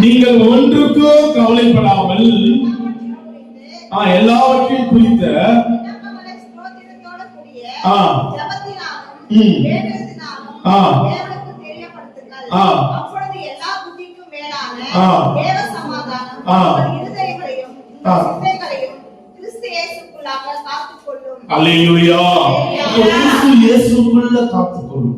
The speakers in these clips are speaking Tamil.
நீங்கள் ஒன்றுக்கும் கவலைப்படாமல் எல்லாவற்றையும் குறித்த காத்துக்கொள்ளும்.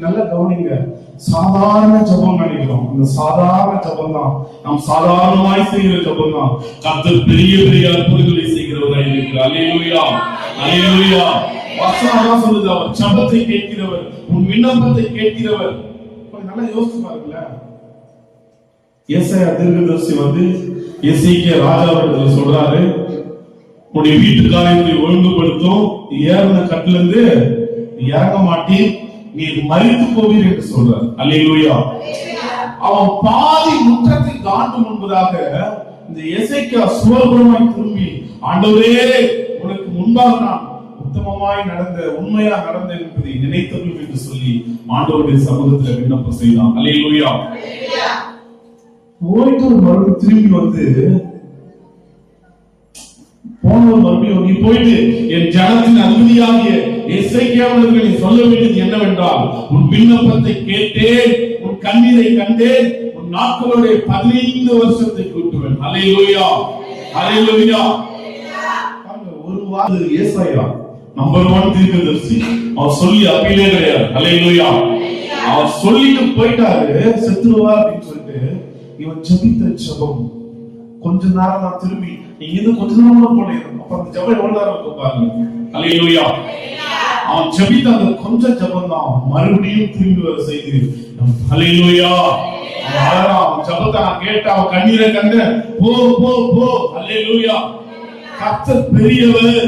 நல்லா கவனிங்க சாதாரண ஜபம் நினைக்கிறோம். இந்த சாதாரண ஜபம் தான். நாம் சாதாரணமாய் செய்கிற ஜபம் தான். கர்த்தர் பெரிய பெரிய அற்புதங்களை செய்கிறவராய் இருக்கிறார். அல்லேலூயா. அல்லேலூயா. வசனமா சொல்லுது அவர் ஜபத்தை கேட்கிறவர் உன் விண்ணப்பத்தை கேட்கிறவர். நல்லா யோசிச்சு பாருங்களேன். ஏசாயா தீர்க்கதரிசி வந்து எசேக்கியா ராஜாவிடத்துல சொல்றாரு உன்னுடைய வீட்டு காரியத்தை ஒழுங்குபடுத்தும் ஏறின கட்டுல இருந்து இறங்க மாட்டி நீ மறித்து போவீர் என்று சொல்றார். அல்லேலூயா. அவன் பாதி முற்றத்தை தாண்டும் முன்பதாக இந்த எசேக்கியா சுவர்புறமாய் திரும்பி ஆண்டவரே உனக்கு முன்பாக நான் உத்தமமாய் நடந்த உண்மையா நடந்த என்பதை நினைத்தருளும் என்று சொல்லி ஆண்டவருடைய சமூகத்தில் விண்ணப்பம் செய்தான். அல்லேலூயா. போயிட்டு ஒரு மறுபடியும் திரும்பி வந்து போனவர் மறுபடியும் நீ போயிட்டு என் ஜனத்தின் அதிபதியாகிய இசைக்கியாவிற்கு நீ சொல்ல வேண்டியது என்னவென்றால் உன் விண்ணப்பத்தை கேட்டேன் உன் கண்ணீரை கண்டேன் உன் நாட்களுடைய பதினைந்து வருஷத்தை கூட்டுவேன். அலையிலோயா அலையிலோயா ஒரு வாரம் ஏசாயா நம்பர் ஒன் தீர்க்கதரிசி. அவர் சொல்லி அப்பீலே கிடையாது. அலையிலோயா அவர் சொல்லிட்டு போயிட்டாரு செத்துருவா அப்படின்னு சொல்லிட்டு இவன் ஜபித்த ஜபம். கொஞ்ச நேரம் நான் திரும்பி நீங்க இது கொஞ்ச நேரம் கூட போனேன் அப்ப அந்த ஜபம் எவ்வளவு நேரம் இருக்கும் பாருங்க. அல்லேலூயா அவன் ஜபித்த அந்த கொஞ்சம் ஜபம் தான் மறுபடியும் திரும்பி வர செய்து. அல்லேலூயா அவன் அழகா நான் கேட்டேன் அவன் கண்ணீரை கண்டு போ போ போ. அல்லேலூயா கர்த்தர் பெரியவர்.